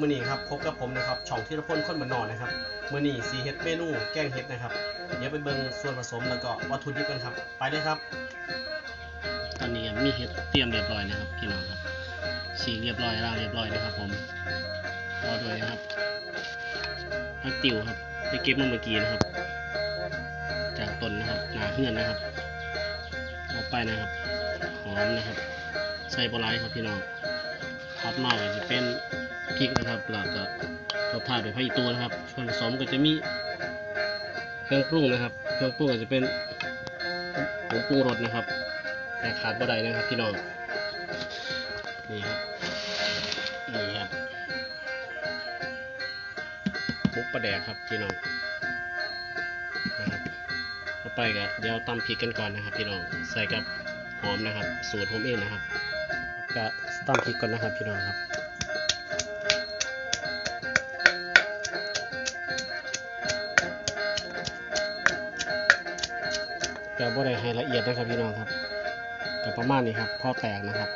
มื้อนี้ครับพบกับผมนะครับช่องธีรพลคนบ้านนอกนะครับมือนี้สีเฮ็ดเมนูแกงเฮ็ดนะครับเดี๋ยวไปเบิ่งส่วนผสมแล้วก็วัตถุดิบกันครับ ไปเลยครับ ตอนนี้มีเฮ็ดเตรียมเรียบร้อยนะครับพี่น้องครับสีเรียบร้อยล้างเรียบร้อยนะครับ ผมรอด้วยนะครับผักติ๋วครับไปเก็บมาเมื่อกี้นะครับ จากต้นนะครับหนาเฮือนนะครับเอาไปนะครับหอมนะครับ ใส่ปลาไหลครับพี่น้องทัดมาก็จะเป็น พริกนะครับแล้วก็ตบท้ายด้วยผักอีตัวนะครับส่วนผสมก็จะมีเครื่องปรุงนะครับ เครื่องปรุงก็จะเป็นผงปรุงรสนะครับ แต่ขาดบ่ได้นะครับพี่น้องนี่ครับนี่ครับมุกปลาแดกครับพี่น้องนะครับต่อไปก็เดี๋ยวตำพริกกันก่อนนะครับ พี่น้องใส่กับหอมนะครับ สูตรผมเองนะครับก็ตำพริกก่อนนะครับ พี่น้องครับ ก็บ่ได้ให้ละเอียดนะครับพี่น้องครับก็ประมาณนี้ครับพอแตกนะครับ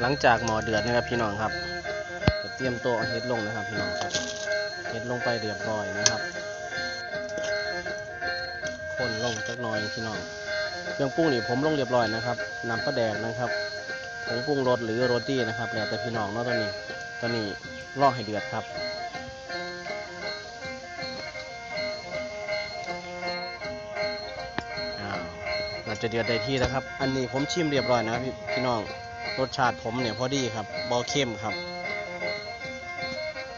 หลังจากหมอเดือดนะครับพี่น้องครับก็เตรียมตัวเอาเฮ็ดลงนะครับพี่น้องครับเฮ็ดลงไปเรียบร้อยนะครับคนลงจักหน่อยพี่น้องเครื่องปรุงนี่ผมลงเรียบร้อยนะครับน้ำปลาแดกนะครับผงปรุงรสหรือโรตีนะครับแล้วแต่พี่น้องเนาะตอนนี้ตอนนี้รอให้เดือดครับ จะเดือดได้ที่แล้วครับ อันนี้ผมชิมเรียบร้อยนะครับพี่พน้อง รสชาติผมเนี่ยพอดีครับบอเข้มครับ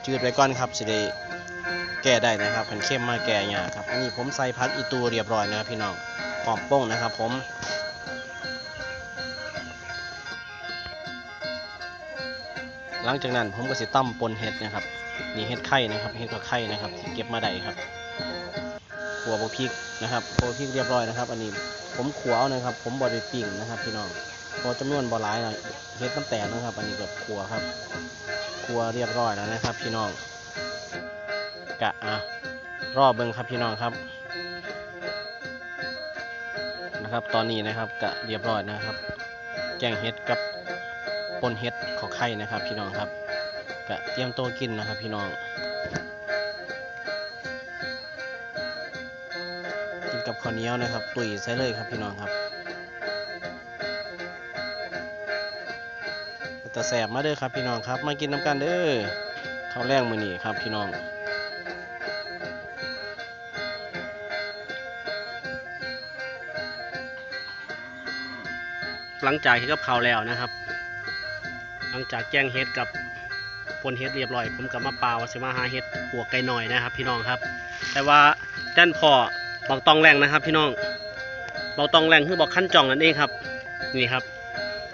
จืดไว้ก่อนครับสิได้แก้ได้นะครับมันเข้มมาแก้ยากครับ อันนี้ผมใส่พักอีตูเรียบร้อยนะครับพี่น้องหอมโป้งนะครับผมหลังจากนั้นผมก็สิตั้มปนเห็ดนะครับ นี่เห็ดไข่นะครับ เห็ดกับไข่นะครับที่เก็บมาได้ครับ ขัวบพริกนะครับขัวพริกเรียบร้อยนะครับ อันนี้ผมขัวเอานะครับ ผมบไดปิ้งนะครับพี่น้องพอจำนวนบ่หลายหน่อยเฮ็ดน้ำแตกนะครับ อันนี้ก็ครัวครับครัวเรียบร้อยแล้วนะครับ พี่น้องกะอะรอบเบิ้งครับพี่น้องครับนะครับ ตอนนี้นะครับกะเรียบร้อยนะครับ แกงเห็ดกับปนเห็ดขอไข่นะครับ พี่น้องครับกะเตรียมโตวกินนะครับ พี่น้อง กับข้าวเหนียวนะครับตุ๋ยใส่เลยครับพี่น้องครับแต่แสบมาเด้อครับพี่น้องครับ มากินน้ำกันเด้อข้าวแรงมือนี่ครับพี่น้องหลังจากที่กับข้าวแล้วนะครับ หลังจากแกงเฮ็ดกับปนเฮ็ดเรียบร้อย ผมกับมาปลาว่าสิมาหาเฮ็ดหัวไก่หน่อยนะครับ พี่น้องครับ แต่ว่าด้านพอ บอกตองแรงนะครับ พี่น้องบอกตองแรงคือบอกขั้นจ่องนั่นเองครับ นี่ครับ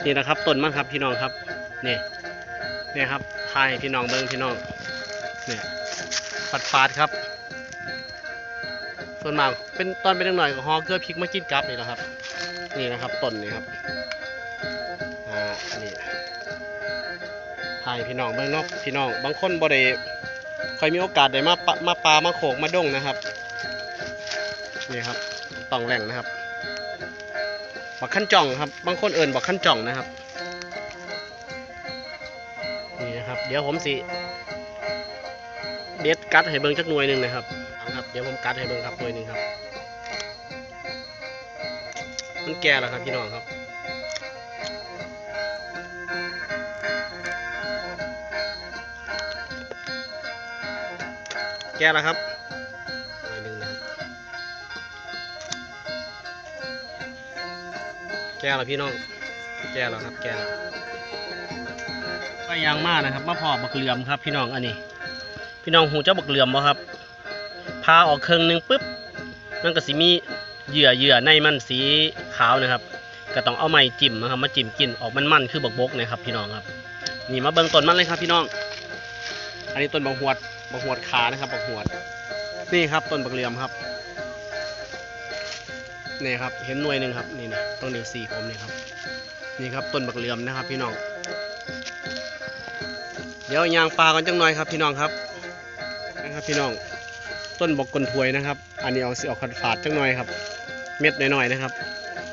นี่นะครับต้นมันครับพี่น้องครับนี่นี่ครับทายพี่น้องเบิ้งพี่น้องนี่ปัดปาดครับ ส่วนมากเป็นตอนเป็นหน่อยก็ฮอเกลือพริกมากินกับนี่แหละครับ นี่นะครับต้นนี่ครับอ่านี่ถ่ายพี่น้องเบิ่งเนาะพี่น้องบางคนบ่ได้คอยมีโอกาสได้มาปะมาปลามาโขกมาด้งนะครับ นี่ครับตองแหล่งนะครับบักขั้นจ่องครับ บางคนเอิญบักขั้นจ่องนะครับ นี่นะครับ เดี๋ยวผมสิเด็ดกัดให้เบิ่งจักหน่วยหนึ่งนะครับเอาครับ เดี๋ยวผมกัดให้เบิ่งครับหน่วยหนึ่งครับ มันแก่แล้วครับพี่น้องครับแก้แล้วครับ แก้แล้วพี่น้อง แก้แล้วครับ แก้แล้วก็ยางมากนะครับมาพอบักเหลื่อมครับ พี่น้องอันนี้ พี่น้องหูเจ้าบักเหลื่อมบ่ครับพาออกเครื่องหนึงปุ๊บมันก็สิมีเหยื่อเหยื่อในมันสีขาวนะครับ ก็ต้องเอาไม้จิ้มนะครับมาจิ้มกินออกมันๆคือบักบกนะครับ พี่น้องครับ นี่มาเบิ่งต้นมันเลยครับ พี่น้อง อันนี้ต้นบักหวดบักหวดขานะครับบักหวด นี่ครับต้นบักเหลี่ยมครับ นี่ครับเห็นหน่วยหนึ่งครับนี่นี่ต้นนิ้วสี่ผมนี่ครับนี่ครับต้นบักเหลี่ยมนะครับ พี่น้อง เดี๋ยวยางปลากันจังหน่อยครับ พี่น้องครับนะครับพี่น้องต้นบกกลถวยนะครับ อันนี้เอาสิออกขาดฝาดๆจังหน่อยครับ เม็ดหน่อยๆนะครับ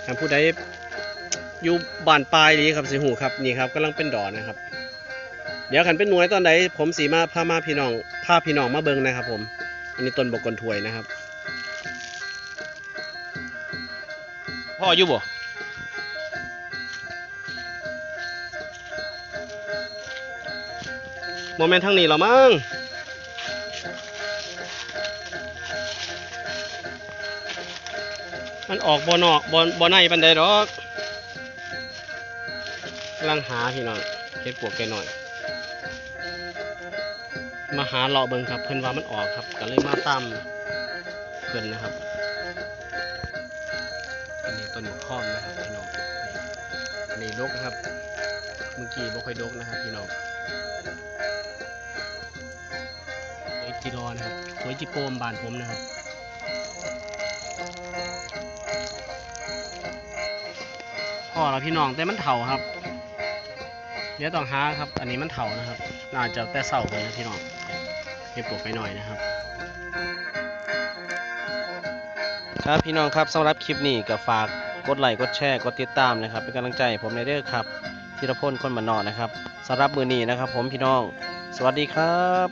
ถ้าผู้ใดอยู่บานปลายนี้ครับสิหูครับนี่ครับกำลังเป็นดอกนะครับ เดี๋ยวขันเป็นหน่วยตอนใดผมสีมาพามาพี่น้องพาพี่น้องมาเบิงนะครับ ผม อันนี้ต้นบกกลถวยนะครับ พ่ออยู่บ่โมเมนต์ทางนี้เหรอมั้งมันออกบอนอกบอนบอในปันใดดอกกำลังหาพี่น้องเฮ็ดปวกแกหน่อย มาหาเลาะเบิงครับ เพิ่นว่ามันออกครับก็เลยมาตามเพิ่นนะครับ ต้นบุกค้อมนะครับพี่น้องอันนี้ดกนะครับ เมื่อกี้บ่ค่อยดกนะครับพี่น้องหวยจิรอนะครับหวยจิโปมบานผมนะครับพ่อเราพี่น้องแต่มันเถาครับเดี๋ยวต้องหาครับ อันนี้มันเถานะครับ น่าจะแต่เศร้าเลยนะพี่น้องเก็บปลวกไปหน่อยนะครับครับพี่น้องครับสำหรับคลิปนี้ก็ฝาก กดไลค์กดแชร์กดติดตามนะครับ เป็นกำลังใจให้ผมในเด้อครับธีรพลคนมานนอนนะครับสำหรับมือนี้นะครับ ผมพี่น้อง สวัสดีครับ